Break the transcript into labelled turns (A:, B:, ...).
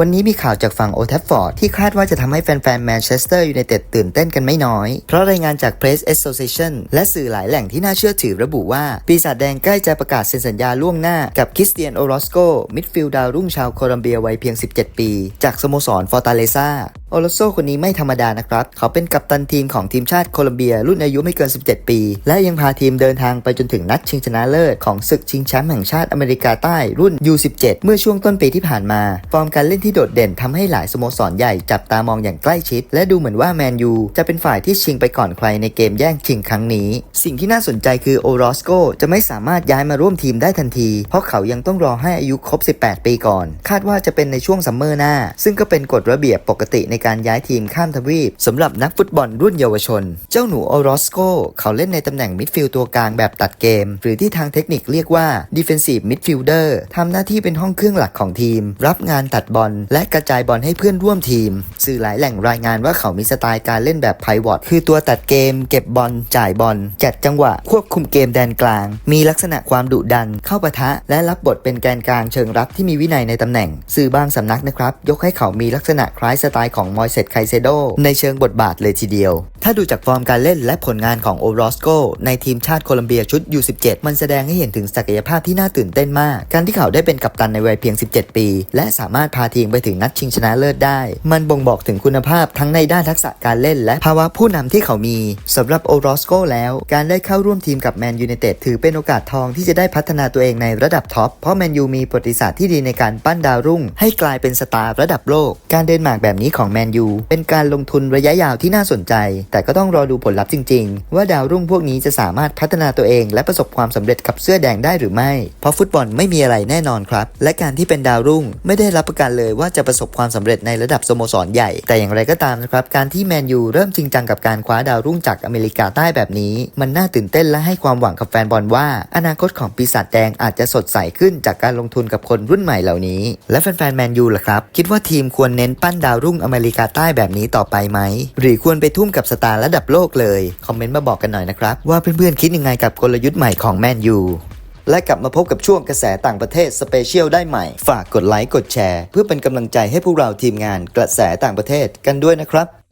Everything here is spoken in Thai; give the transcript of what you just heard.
A: วันนี้มีข่าวจากฝั่งโอทัฟฟอร์ดที่คาดว่าจะทำให้แฟนๆแมนเชสเตอร์ยูไนเต็ดตื่นเต้นกันไม่น้อย เพราะรายงานจาก Press Association และสื่อหลายแหล่งที่น่าเชื่อถือระบุว่า ปีศาจแดงใกล้จะประกาศเซ็นสัญญาล่วงหน้ากับคริสเตียนโอรอสโกมิดฟิลด์ดาวรุ่งชาวโคลอมเบียวัยเพียง 17 ปี จากสโมสรฟอร์ตาเลซา โอโรโซคนนี้ไม่ธรรมดานะครับ เขาเป็นกัปตันทีมของทีมชาติโคลัมเบีย รุ่นอายุไม่เกิน 17 ปี และยังพาทีมเดินทางไปจนถึงนัดชิงชนะเลิศของศึกชิงแชมป์แห่งชาติอเมริกาใต้รุ่น U17 เมื่อช่วงต้นปีที่ผ่านมา ฟอร์มการเล่นที่โดดเด่นทำให้หลายสโมสรใหญ่จับตามองอย่างใกล้ชิด และดูเหมือนว่าแมนยูจะเป็นฝ่ายที่ชิงไปก่อนใครในเกมแย่งชิงครั้งนี้ สิ่งที่น่าสนใจคือโอรอสโกจะไม่สามารถย้ายมาร่วมทีมได้ทันที เพราะเขายังต้องรอให้อายุครบ 18 ปีก่อน คาดว่าจะเป็นในช่วงซัมเมอร์หน้า ซึ่งก็เป็นกฎระเบียบปกติในการย้ายทีมข้ามทวีปสำหรับนักฟุตบอลรุ่นเยาวชน เจ้าหนูโอรอสโกเขาเล่นในตำแหน่งมิดฟิลด์ตัวกลางแบบตัดเกม หรือที่ทางเทคนิคเรียกว่า defensive midfielder ทำหน้าที่เป็นห้องเครื่องหลักของทีม รับงานตัดบอล และกระจายบอลให้เพื่อนร่วมทีม สื่อหลายแหล่งรายงานว่าเขามีสไตล์การเล่นแบบไพวอตคือตัวตัดเกม เก็บบอลจ่ายบอลจัดจังหวะ ควบคุมเกมแดนกลาง มีลักษณะความดุดัน เข้าปะทะ และรับบทเป็นแกนกลางเชิงรับที่มีวินัยในตำแหน่ง สื่อบางสำนักนะครับ ยกให้เขามีลักษณะคล้ายสไตล์ของมอยเซตไคเซโดในเชิงบทบาทเลยทีเดียว ถ้าดูจากฟอร์มการเล่นและผลงานของโอรอสโกในทีมชาติโคลัมเบียชุด U17 มันแสดงให้เห็นถึงศักยภาพที่น่าตื่นเต้นมาก การที่เขาได้เป็นกัปตันในวัยเพียง 17 ปี และสามารถพาทีมไปถึงนัดชิงชนะเลิศได้ มันบ่งบอกถึงคุณภาพทั้งในด้านทักษะการเล่น และภาวะผู้นำที่เขามีสำหรับโอรอสโกแล้ว การได้เข้าร่วมทีมกับแมนยูไนเต็ดถือเป็นโอกาสทองที่จะได้พัฒนาตัวเองในระดับท็อปเพราะแมนยูมีประวัติศาสตร์ที่ดีในการปั้นดาวรุ่ง ให้กลายเป็นสตาร์ระดับโลก การเดินหมากแบบนี้ของแมนยูเป็นการลงทุนระยะยาวที่น่าสนใจแต่ก็ต้องรอดูผลลัพธ์จริง ๆ ว่าดาวรุ่งพวกนี้จะสามารถพัฒนาตัวเอง และประสบความสำเร็จกับเสื้อแดงได้หรือไม่ เพราะฟุตบอลไม่มีอะไรแน่นอนครับ และการที่เป็นดาวรุ่งไม่ได้รับประกันเลยว่าจะประสบความสำเร็จในระดับสโมสรใหญ่ แต่อย่างไรก็ตามนะครับการที่แมนยูเริ่มจริงจังกับการคว้าดาวรุ่งจากอเมริกาใต้แบบนี้ มันน่าตื่นเต้นและให้ความหวังกับแฟนบอลว่า อนาคตของปีศาจแดงอาจจะสดใสขึ้นจากการลงทุนกับคนรุ่นใหม่เหล่านี้ และแฟนๆแมนยูล่ะครับ คิดว่าทีมควรเน้นปั้นดาวรุ่งอเมริกาใต้แบบนี้ต่อไปไหม หรือควรไปทุ่มกับสตาร์ระดับโลกเลย คอมเมนต์มาบอกกันหน่อยนะครับ ว่าเพื่อนๆคิดยังไงกับกลยุทธ์ใหม่ของแมนยูและกลับมาพบกับช่วงกระแสต่างประเทศสเปเชียลได้ใหม่ ฝากกดไลค์กดแชร์ เพื่อเป็นกำลังใจให้พวกเราทีมงานกระแสต่างประเทศกันด้วยนะครับ